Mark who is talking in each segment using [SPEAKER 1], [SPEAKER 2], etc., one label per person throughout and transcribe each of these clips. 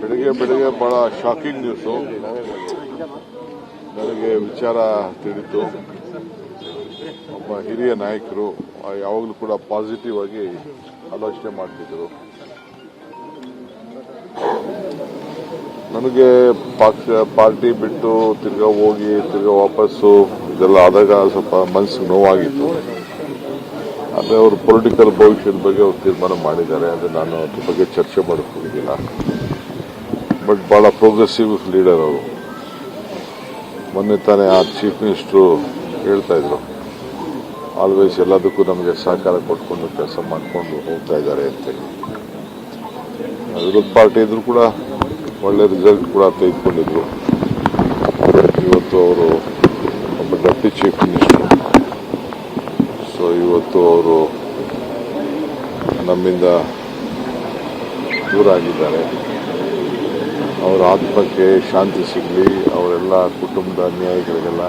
[SPEAKER 1] ಬೆಳಿಗ್ಗೆ ಬೆಳಿಗ್ಗೆ ಬಹಳ ಶಾಕಿಂಗ್ ನ್ಯೂಸು ನನಗೆ ವಿಚಾರ ತಿಳಿತು ಒಬ್ಬ ಹಿರಿಯ ನಾಯಕರು ಯಾವಾಗಲೂ ಕೂಡ ಪಾಸಿಟಿವ್ ಆಗಿ ಆಲೋಚನೆ ಮಾಡ್ತಿದ್ರು ನನಗೆ ಪಕ್ಷ ಪಾರ್ಟಿ ಬಿಟ್ಟು ತಿರ್ಗಾ ಹೋಗಿ ತಿರ್ಗಾ ವಾಪಸ್ಸು ಇದೆಲ್ಲ ಆದಾಗ ಸ್ವಲ್ಪ ಮನಸ್ಸಿಗೆ ನೋವಾಗಿತ್ತು. ಆದರೆ ಅವರು ಪೊಲಿಟಿಕಲ್ ಭವಿಷ್ಯದ ಬಗ್ಗೆ ಅವರು ತೀರ್ಮಾನ ಮಾಡಿದ್ದಾರೆ. ಅದು ನಾನು ಅದ್ರ ಬಗ್ಗೆ ಚರ್ಚೆ ಮಾಡಕ್ ಹೋಗಿದ್ದಿಲ್ಲ ಬಟ್ ಭಾಳ ಪ್ರೋಗ್ರೆಸಿವ್ ಲೀಡರ್ ಅವರು. ಮೊನ್ನೆ ತಾನೇ ಆ ಚೀಫ್ ಮಿನಿಸ್ಟ್ರು ಹೇಳ್ತಾ ಇದ್ರು. ಆಲ್ವೇಸ್ ಎಲ್ಲದಕ್ಕೂ ನಮಗೆ ಸಹಕಾರ ಕೊಟ್ಕೊಂಡು ಕೆಲಸ ಮಾಡಿಕೊಂಡು ಹೋಗ್ತಾ ಇದ್ದಾರೆ ಅಂತೇಳಿ ವಿರೋಧ ಪಾರ್ಟಿ ಇದ್ರು ಕೂಡ ಒಳ್ಳೆ ರಿಸಲ್ಟ್ ಕೂಡ ತೆಗೆದುಕೊಂಡಿದ್ರು. ಇವತ್ತು ಅವರು ಡೆಪ್ಟಿ ಚೀಫ್ ಮಿನಿಸ್ಟರ್ ಸೊ ಇವತ್ತು ಅವರು ನಮ್ಮಿಂದ ದೂರ ಆಗಿದ್ದಾರೆ ಅವರ ಆತ್ಮಕ್ಕೆ ಶಾಂತಿ ಸಿಗಲಿ ಅವರೆಲ್ಲ ಕುಟುಂಬದ ಅನ್ಯಾಯಿಗಳಿಗೆಲ್ಲ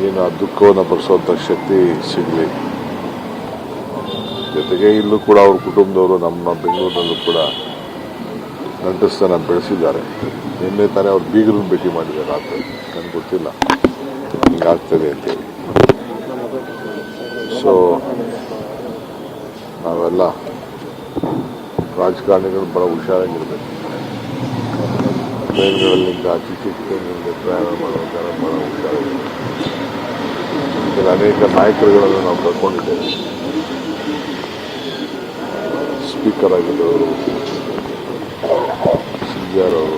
[SPEAKER 1] ಏನು ಆ ದುಃಖವನ್ನು ಬರೆಸುವಂಥ ಶಕ್ತಿ ಸಿಗಲಿ ಜೊತೆಗೆ ಇಲ್ಲೂ ಕೂಡ ಅವ್ರ ಕುಟುಂಬದವರು ನಮ್ಮ ಬೆಂಗಳೂರಿನಲ್ಲೂ ಕೂಡ ನಂಟಸ್ತನ ಬೆಳೆಸಿದ್ದಾರೆ ನಿನ್ನೆ ತಾನೇ ಅವ್ರು ಬೀಗರನ್ನು ಭೇಟಿ ಮಾಡಿದ್ದಾರೆ ರಾತ್ರಿ ನನಗೆ ಗೊತ್ತಿಲ್ಲ ಅಂತೇಳಿ ಸೊ ನಾವೆಲ್ಲ ರಾಜಕಾರಣಿಗಳು ಬಹಳ ಹುಷಾರಾಗಿರ್ಬೇಕು ಟ್ರೈನ್ಗಳಲ್ಲಿಂದ ಚಿಕ್ಕ ಟ್ರೈನ್ಗಳಲ್ಲಿ ಪ್ರಯಾಣ ಮಾಡುವಾಗ ಬಹಳ ಹುಷಾರಾಗಿರ್ಬೇಕು ಅನೇಕ ನಾಯಕರುಗಳನ್ನು ನಾವು ಕಳ್ಕೊಂಡಿದ್ದೇವೆ ಸ್ಪೀಕರ್ ಆಗಿದ್ದವರು ಸಿಂಜಾರ್ ಅವರು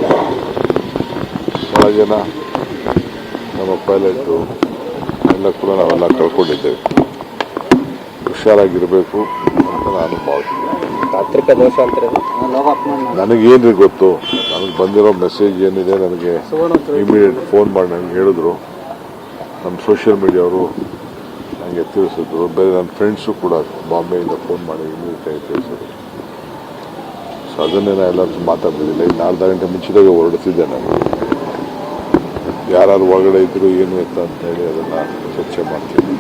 [SPEAKER 1] ಬಹಳ ಜನ ನಮ್ಮ ಪೈಲಟು ಎಲ್ಲ ಕೂಡ ನಾವೆಲ್ಲ ಕಳ್ಕೊಂಡಿದ್ದೇವೆ. ಹುಷಾರಾಗಿರಬೇಕು ಅಂತ ನಾನು ಭಾವಿಸ್ತೀನಿ.
[SPEAKER 2] ದೋಷ
[SPEAKER 1] ನನಗೇನ್ರಿ ಗೊತ್ತು? ನನಗೆ ಬಂದಿರೋ ಮೆಸೇಜ್ ಏನಿದೆ ನನಗೆ ಇಮಿಡಿಯೇಟ್ ಫೋನ್ ಮಾಡಿ ನನಗೆ ಹೇಳಿದ್ರು. ನಮ್ಮ ಸೋಷಿಯಲ್ ಮೀಡಿಯಾವರು ನನಗೆ ತಿಳಿಸಿದ್ರು. ಬೇರೆ ನನ್ನ ಫ್ರೆಂಡ್ಸು ಕೂಡ ಬಾಂಬೆಯಿಂದ ಫೋನ್ ಮಾಡಿ ಇಮಿಡಿಯೇಟ್ ಆಗಿ ತಿಳಿಸಿದ್ರು. ಸೊ ಅದನ್ನೇ ನಾನು ಎಲ್ಲರೂ ಮಾತಾಡಲಿಲ್ಲ ಇನ್ನು ಅರ್ಧ ಗಂಟೆ ಮುಂಚಿದಾಗ ಹೊರಡ್ತಿದ್ದೆ ನಾನು. ಯಾರು ಒಳಗಡೆ ಇದ್ರು ಏನು ಅಂತ ಹೇಳಿ ಅದನ್ನು ಚರ್ಚೆ ಮಾಡ್ತೀನಿ